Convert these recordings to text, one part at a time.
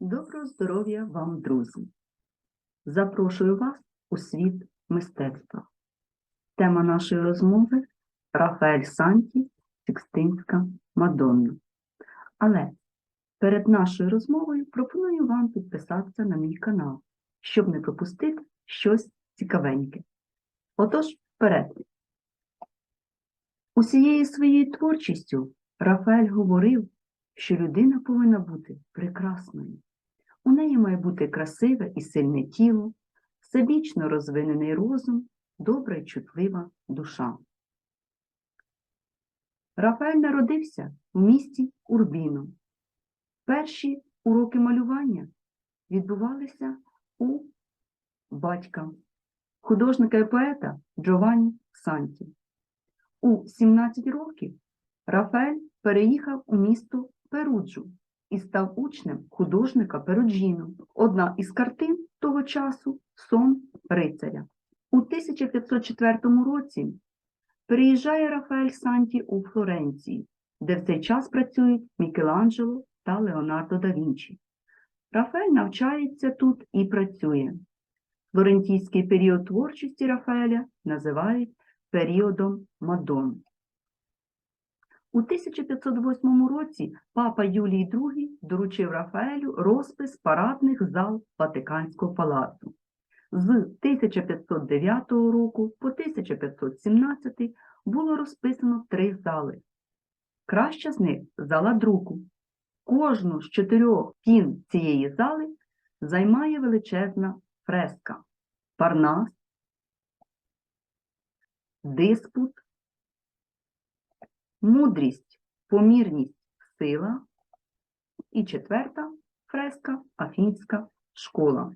Доброго здоров'я вам, друзі! Запрошую вас у світ мистецтва. Тема нашої розмови Рафаель Санті, Сікстинська Мадонна. Але перед нашою розмовою пропоную вам підписатися на мій канал, щоб не пропустити щось цікавеньке. Отож, вперед! Усією своєю творчістю Рафаель говорив, що людина повинна бути прекрасною. У неї має бути красиве і сильне тіло, всебічно розвинений розум, добра і чутлива душа. Рафаель народився в місті Урбіно. Перші уроки малювання відбувалися у батька, художника і поета Джованні Санті. У 17 років Рафаель переїхав у місто Перуджу і став учнем художника Перуджіно. Одна із картин того часу Сон рицаря. У 1504 році переїжджає Рафаель Санті у Флоренцію, де в цей час працюють Мікеланджело та Леонардо да Вінчі. Рафаель навчається тут і працює. Флорентійський період творчості Рафаеля називають періодом Мадон. У 1508 році папа Юлій II доручив Рафаелю розпис парадних зал Ватиканського палацу. З 1509 року по 1517 було розписано три зали. Краща з них зала друку. Кожну з чотирьох стін цієї зали займає величезна фреска Парнас, диспут, мудрість, помірність, сила. І четверта фреска Афінська школа.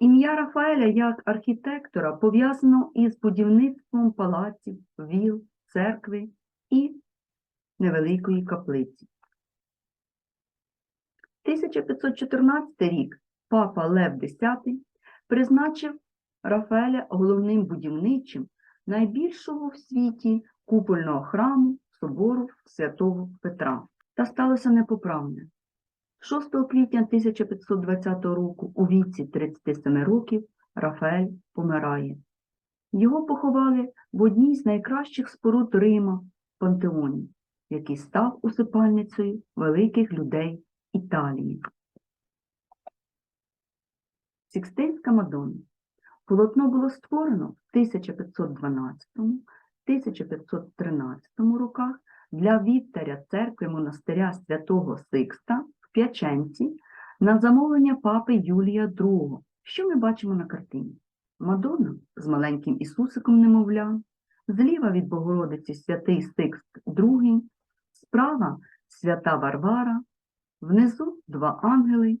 Ім'я Рафаеля як архітектора пов'язано із будівництвом палаців, віл, церкви і невеликої каплиці. 1514 рік папа Лев X призначив Рафаеля головним будівничим найбільшого в світі купольного храму собору святого Петра. Та сталося непоправне. 6 квітня 1520 року у віці 37 років Рафаель помирає. Його поховали в одній з найкращих споруд Рима Пантеоні, який став усипальницею великих людей Італії. Сікстинська Мадонна. Полотно було створено в 1512-1513 роках для вівтаря церкви монастиря святого Сикста в П'яченці на замовлення папи Юлія II. Що ми бачимо на картині? Мадонна з маленьким Ісусиком немовля, зліва від Богородиці святий Сикст II, справа свята Варвара, внизу два ангели,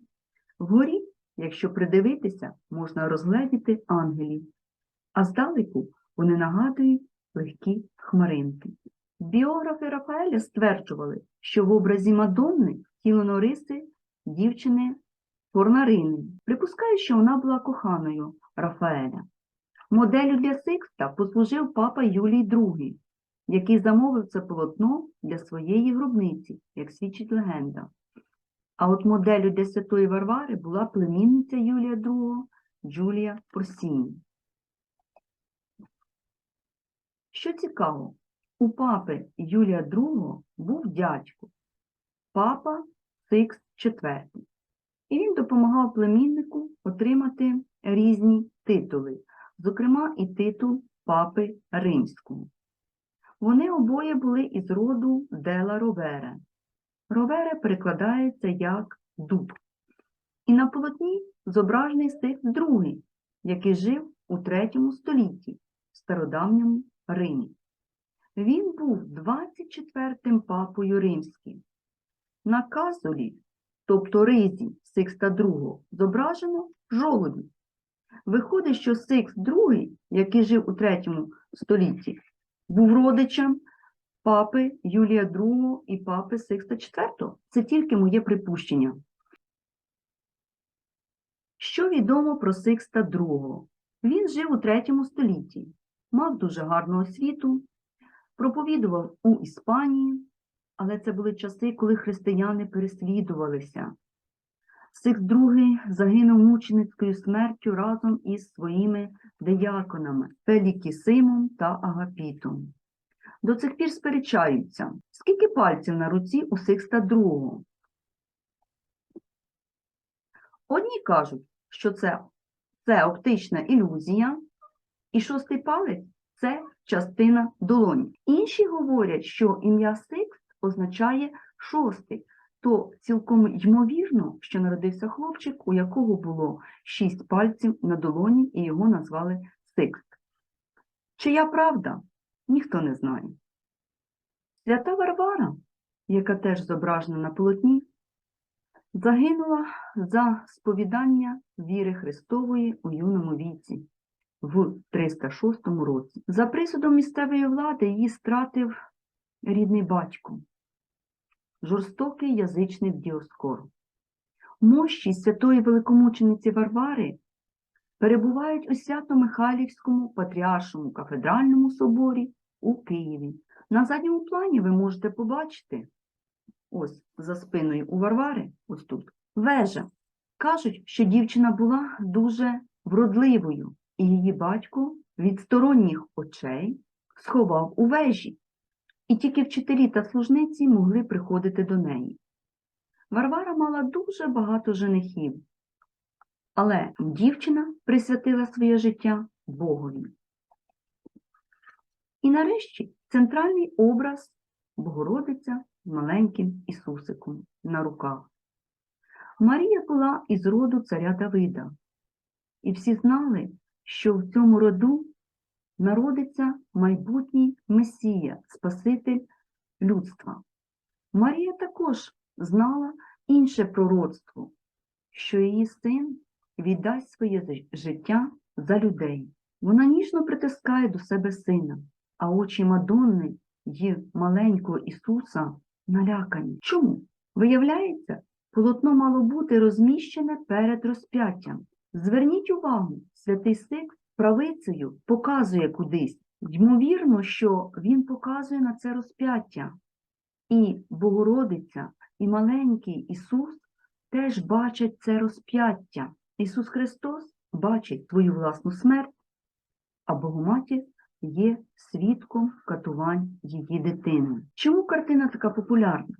вгорі Якщо придивитися, можна розгледіти ангелів, а здалеку вони нагадують легкі хмаринки. Біографи Рафаеля стверджували, що в образі Мадонни втілено риси дівчини Порнарини. Припускаю, що вона була коханою Рафаеля. Моделлю для Сикста послужив папа Юлій II, який замовив це полотно для своєї гробниці, як свідчить легенда. А от моделлю для Святої Варвари була племінниця Юлія II Джулія Порсіні. Що цікаво, у папи Юлія II був дядько, папа Сикс IV. І він допомагав племіннику отримати різні титули, зокрема і титул папи Римського. Вони обоє були із роду Дела Ровере. Ровере перекладається як дуб. І на полотні зображений Сикс II, який жив у третьому столітті в стародавньому Римі. Він був 24-м папою римським. На казолі, тобто ризі Сикста II, зображено жолоді. Виходить, що Сикс II, який жив у третьому столітті, був родичем папи Юлія II і папи Сикста IV. Це тільки моє припущення. Що відомо про Сикста II? Він жив у третьому столітті, мав дуже гарну освіту, проповідував у Іспанії, але це були часи, коли християни переслідувалися. Сикс другий загинув мученицькою смертю разом із своїми дияконами Фелікісимом та Агапітом. До цих пір сперечаються, скільки пальців на руці у Сикста другого. Одні кажуть, що це, це оптична ілюзія, і шостий палець це частина долоні. Інші говорять, що ім'я Сикст означає шостий, то цілком ймовірно, що народився хлопчик, у якого було шість пальців на долоні, і його назвали Сикст. Чия правда? Ніхто не знає. Свята Варвара, яка теж зображена на полотні, загинула за сповідання віри Христової у юному віці в 306 році. За присудом місцевої влади її стратив рідний батько, жорстокий язичник Діоскор. Мощі святої великомучениці Варвари перебувають у Свято-Михайлівському патріаршому кафедральному соборі у Києві. На задньому плані ви можете побачити, ось за спиною у Варвари, ось тут, вежа. Кажуть, що дівчина була дуже вродливою, і її батько від сторонніх очей сховав у вежі, і тільки вчителі та служниці могли приходити до неї. Варвара мала дуже багато женихів, але дівчина присвятила своє життя Богові. І нарешті центральний образ Богородиця з маленьким Ісусиком на руках. Марія була із роду царя Давида, і всі знали, що в цьому роду народиться майбутній Месія, Спаситель людства. Марія також знала інше пророцтво, що її син віддасть своє життя за людей. Вона ніжно притискає до себе сина, а очі Мадонни й маленького Ісуса налякані. Чому? Виявляється, полотно мало бути розміщене перед розп'яттям. Зверніть увагу, святий Сикс правицею показує кудись. Ймовірно, що він показує на це розп'яття. І Богородиця, і маленький Ісус теж бачать це розп'яття. Ісус Христос бачить свою власну смерть, а Богоматір є свідком катувань її дитини. Чому картина така популярна?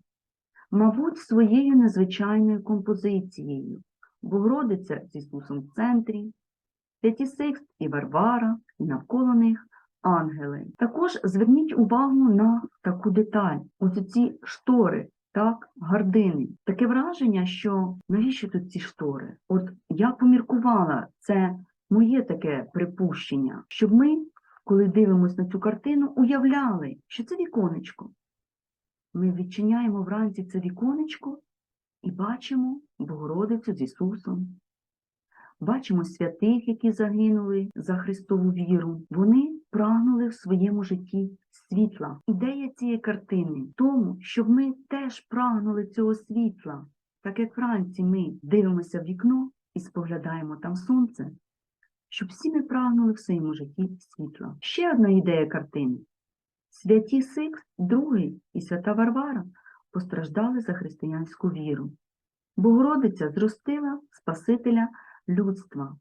Мабуть, своєю незвичайною композицією. Богородиця з Ісусом в центрі, Святі і Варвара, і навколо них ангели. Також зверніть увагу на таку деталь. Ось ці штори, так, гардини. Таке враження, що навіщо тут ці штори? От я поміркувала, це моє таке припущення, щоб ми, коли дивимося на цю картину, уявляли, що це віконечко. Ми відчиняємо вранці це віконечко і бачимо Богородицю з Ісусом. Бачимо святих, які загинули за Христову віру. Вони прагнули в своєму житті світла. Ідея цієї картини в тому, щоб ми теж прагнули цього світла. Так як вранці ми дивимося в вікно і споглядаємо там сонце, щоб всі ми прагнули в своєму житті світла. Ще одна ідея картини. Святі Сикс, другий і свята Варвара постраждали за християнську віру. Богородиця зростила Спасителя людства.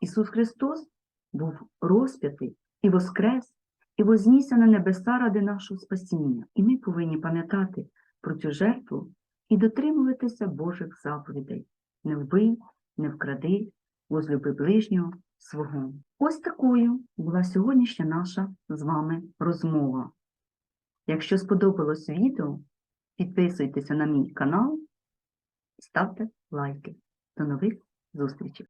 Ісус Христос був розп'ятий і воскрес, і вознісся на небеса ради нашого спасіння. І ми повинні пам'ятати про цю жертву і дотримуватися Божих заповідей. Не вбий, не вкради, возлюби ближнього свого. Ось такою була сьогоднішня наша з вами розмова. Якщо сподобалось відео, підписуйтеся на мій канал, ставте лайки. До нових зустрічей!